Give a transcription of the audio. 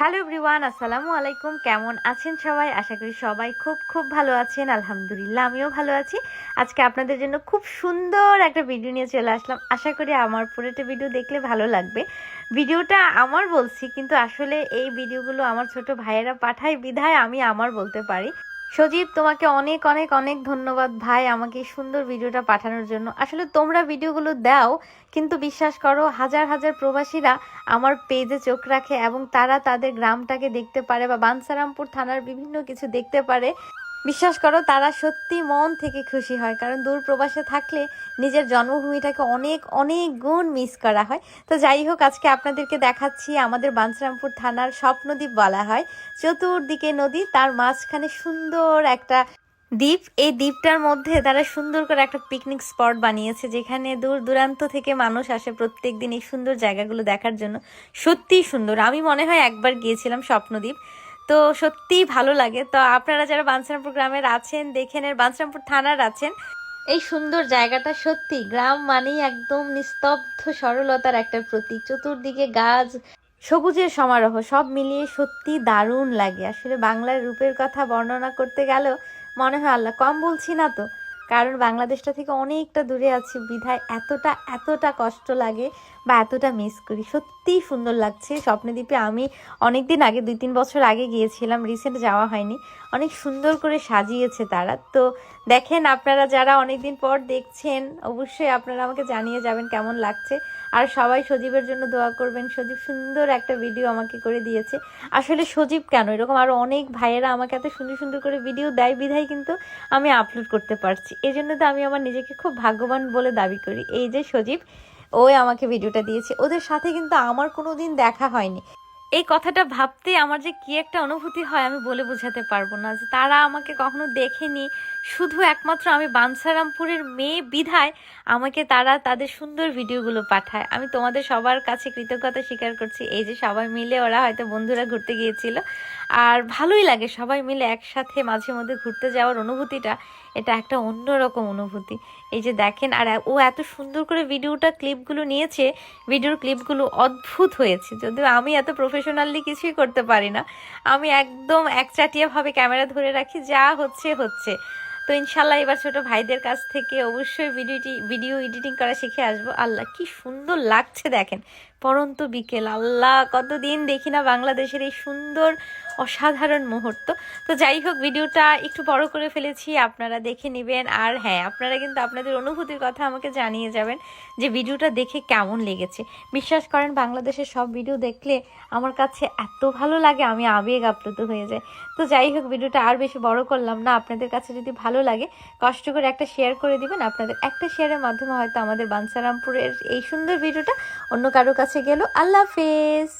Hello everyone, আসসালামু আলাইকুম। কেমন আছেন সবাই? আশা করি সবাই খুব খুব ভালো আছেন। আলহামদুলিল্লাহ, আমিও ভালো আছি। আজকে আপনাদের জন্য খুব সুন্দর একটা ভিডিও নিয়ে চলে আসলাম। আশা করি আমার পুরোটা ভিডিও দেখলে ভালো লাগবে। ভিডিওটা আমার বলছি, কিন্তু আসলে এই ভিডিওগুলো আমার ছোট ভাইয়েরা পাঠায়, বিধায় আমি আমার বলতে পারি। সজীব, তোমাকে অনেক অনেক অনেক ধন্যবাদ ভাই আমাকে সুন্দর ভিডিওটা পাঠানোর জন্য। আসলে তোমরা ভিডিওগুলো দাও, কিন্তু বিশ্বাস করো, হাজার হাজার প্রবাসীরা আমার পেজে চোখ রাখে এবং তারা তাদের গ্রামটাকে দেখতে পারে বা বানসারামপুর থানার বিভিন্ন কিছু দেখতে পারে। বিশ্বাস করো, তারা সত্যি মন থেকে খুশি হয়, কারণ দূর প্রবাসে থাকলে নিজের জন্মভূমিটাকে অনেক অনেক গুণ মিস করা হয়। তো যাই হোক, আজকে আপনাদেরকে দেখাচ্ছি আমাদের বানসারামপুর থানার স্বপ্নদ্বীপ বলা হয়। চতুর্দিকে নদী, তার মাঝখানে সুন্দর একটা দ্বীপ। এই দ্বীপটার মধ্যে তারা সুন্দর করে একটা পিকনিক স্পট বানিয়েছে, যেখানে দূর দূরান্ত থেকে মানুষ আসে প্রত্যেক দিন এই সুন্দর জায়গাগুলো দেখার জন্য। সত্যিই সুন্দর। আমি মনে হয় একবার গিয়েছিলাম স্বপ্নদ্বীপ। তো সত্যিই ভালো লাগে। তো আপনারা যারা বানসরামপুর গ্রামের আছেন, দেখেন এর বাঞ্ছারামপুর থানার আছেন, এই সুন্দর জায়গাটা সত্যি গ্রাম মানেই একদম নিস্তব্ধ সরলতার একটা প্রতীক। চতুর্দিকে গাছ, সবুজের সমারোহ, সব মিলিয়ে সত্যি দারুণ লাগে। আসলে বাংলার রূপের কথা বর্ণনা করতে গেলেও মনে হয় আল্লাহ কম বলছি না তো। কারণ বাংলাদেশটা থেকে অনেকটা দূরে আছি বিধায় এতটা এতটা কষ্ট লাগে বা এতটা মিস করি। সত্যিই সুন্দর লাগছে। স্বপ্নদ্বীপে আমি অনেক দিন আগে, দুই তিন বছর আগে গিয়েছিলাম রিসেন্ট যাওয়া হয়নি। অনেক সুন্দর করে সাজিয়েছে তারা। তো দেখেন আপনারা যারা অনেক দিন পর দেখছেন, অবশ্যই আপনারা আমাকে জানিয়ে যাবেন কেমন লাগছে। আর সবাই সজীবের জন্য দোয়া করবেন। সজীব সুন্দর একটা ভিডিও আমাকে করে দিয়েছে। আসলে সজীব কেন? এরকম আরও অনেক ভাইয়েরা আমাকে এত সুন্দর সুন্দর করে ভিডিও দেয়, বিধায় কিন্তু আমি আপলোড করতে পারছি। এই জন্য তো আমি আমার নিজেকে খুব ভাগ্যবান বলে দাবি করি। এই যে সজীব, ওই আমাকে ভিডিওটা দিয়েছে। ওদের সাথে কিন্তু আমার কোনো দিন দেখা হয়নি। এই কথাটা ভাবতে আমার যে কি একটা অনুভূতি হয়, আমি বলে বোঝাতে পারব না যে তারা আমাকে কখনো দেখেনি। শুধু একমাত্র আমি বানসারামপুরের মেয়ে বিধায় আমাকে তারা তাদের সুন্দর ভিডিওগুলো পাঠায়। আমি তোমাদের সবার কাছে কৃতজ্ঞতা স্বীকার করছি। এই যে সবাই মিলে ওরা হয়তো বন্ধুরা ঘুরতে গিয়েছিল। আর ভালোই লাগে সবাই মিলে একসাথে মাঝে মধ্যে ঘুরতে যাওয়ার অনুভূতিটা। এটা একটা অন্যরকম অনুভূতি। এই যে দেখেন, আর ও এত সুন্দর করে ভিডিওটা, ক্লিপগুলো নিয়েছে। ভিডিওর ক্লিপগুলো অদ্ভুত হয়েছে। যদিও আমি এত প্রফেশনালি কিছুই করতে পারি না। আমি একদম একচাটিয়াভাবে ক্যামেরা ধরে রাখি, যা হচ্ছে হচ্ছে। তো ইনশাল্লাহ এবার ছোট ভাইদের কাছ থেকে অবশ্যই ভিডিওটি ভিডিও এডিটিং করা শিখে আসব। আল্লাহ, কি সুন্দর লাগছে দেখেন। পরন্ত বিকেল। আল্লাহ, কতদিন দেখি না বাংলাদেশের এই সুন্দর, অসাধারণ মুহূর্ত। তো যাই হোক, ভিডিওটা একটু বড় করে ফেলেছি, আপনারা দেখে নেবেন। আর হ্যাঁ আপনারা কিন্তু আপনাদের অনুভূতির কথা আমাকে জানিয়ে যাবেন যে ভিডিওটা দেখে কেমন লেগেছে। বিশ্বাস করেন, বাংলাদেশের সব ভিডিও দেখলে আমার কাছে এত ভালো লাগে, আমি আবেগ আপ্লুত হয়ে যায় তো যাই হোক, ভিডিওটা আর বেশি বড় করলাম না। আপনাদের কাছে যদি ভালো লাগে, কষ্ট করে একটা শেয়ার করে দিবেন। আপনাদের একটা শেয়ারের মাধ্যমে হয়তো আমাদের বানসারামপুরের এই সুন্দর ভিডিওটা অন্য কারও কাছে গেল। আল্লাহ হাফেজ।